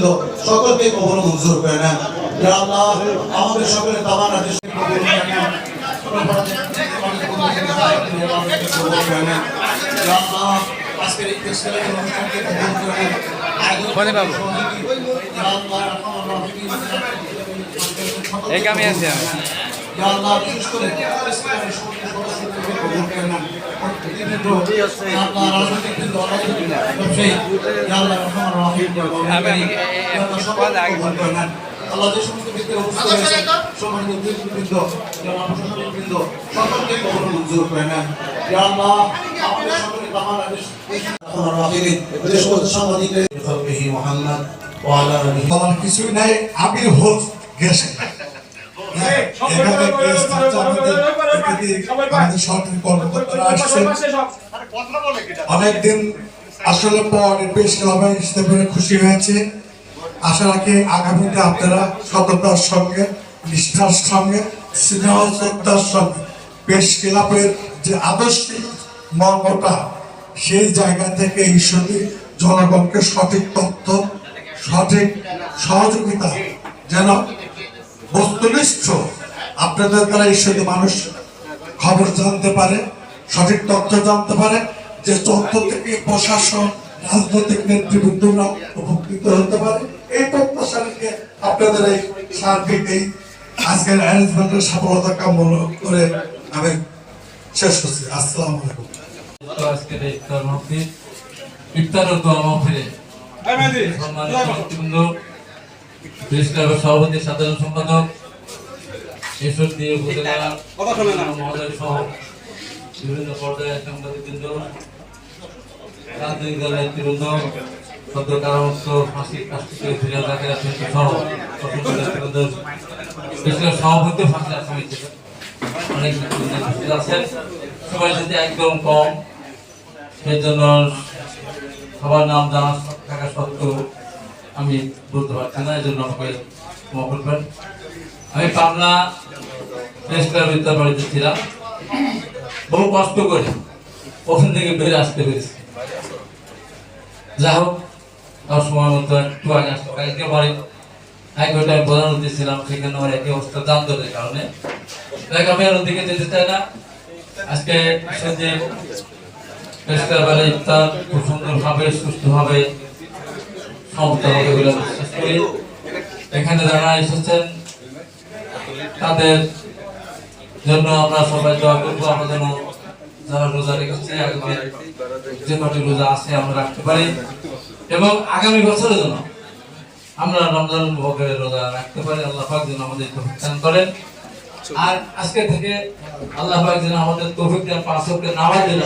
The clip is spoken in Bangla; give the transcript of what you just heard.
বৃন্দ সকলকে কবর মঞ্জুর করে ইয়া আল্লাহ আমাদের সকলের তামান্না দেশ আজকের এই অনুষ্ঠানকে কবুল করে নেন বাবু? এই কামে আছি আমি। আল্লাহ কিছুই নাই হোস্ট গেছে আমাদের এদিকে আমাদের সরকারি কর্মকর্তারা আসছে অনেকদিন আসলে পর বেশ হবে আসতে পেরে খুশি হয়েছে। আশা রাখি আগামীতে আপনারা সততার সঙ্গে নিষ্ঠার সঙ্গে স্নেহ শ্রদ্ধার সঙ্গে বেশ ক্লাবের যে আদর্শিক মর্মটা সেই জায়গা থেকে ঈশ্বরী জনগণকে সঠিক তথ্য সঠিক সহযোগিতা যেন বস্তুনিষ্ঠ আপনাদের দ্বারা ঈশ্বরী মানুষ খবর জানতে পারে সঠিক তথ্য জানতে পারে যে তথ্য থেকে প্রশাসন রাজনৈতিক নেতৃবৃন্দরা উপকৃত হতে পারে। এই প্রত্যাশা রেখে আপনাদের এই সার্বিক এই আজকের অ্যারেঞ্জমেন্টের সফলতা কামনা করে আমি শেষ করছি। আসসালাম আলাইকুম। আজকের এই ইফতার মাহফিল ইফতার ও দোয়া মাহফিলে সম্মানিত সভাপতি সাধারণ সম্পাদক ঈশ্বরদী উপজেলা মহোদয় সহ বিভিন্ন পর্যায়ের সাংবাদিকবৃন্দ রাজনৈতিক দলের নেতৃবৃন্দ সদ্য কারামুক্ত ফাঁসি কাস্টিকে ফিরে তাকে আছেন সহ নেতৃবৃন্দ ক্লাব সভাপতি ফাঁসি আসামি অনেক নেতৃবৃন্দ আছেন। সবাই যদি একদম কম সেই জন্য সবার নাম জানা থাকা সত্ত্বেও আমি বলতে পারছি না এই জন্য আমাকে ক্ষমা করবেন। আমি পাবনা প্রেস ক্লাব বিদ্যা বাড়িতে ছিলাম। বহু কষ্ট করে ওখান থেকে বেরিয়ে আসতে পেরেছি। যা হোক তার সময় মতো একটু আগে আসতে কালকে বাড়ি এক ঘণ্টা আমি প্রধান অতিথি ছিলাম, সেখানে আমার একই অবস্থা যানজটের কারণে। দেখ, আমি আর ওদিকে যেতে চাই না। আজকে সে যে পেশকারবারে ইফতার খুব সুন্দরভাবে সুস্থভাবে সমাপ্ত হবে বলে বিশ্বাস করি। এখানে যারা এসেছেন তাদের জন্য আমরা সবাই দোয়া করব। আমরা যেন যারা রোজা রেখেছে যে কটি রোজা আছে আমরা রাখতে পারি। এবং আগামী বছরের জন্য আমরা রমজান ভোগের রোজা রাখতে পারি। আল্লাহ পাক যেন আমাদের দান করেন। আর আজকে থেকে আল্লাহ পাক যেন আমাদের তৌফিক দেন, পাঁচ নামাজ যেন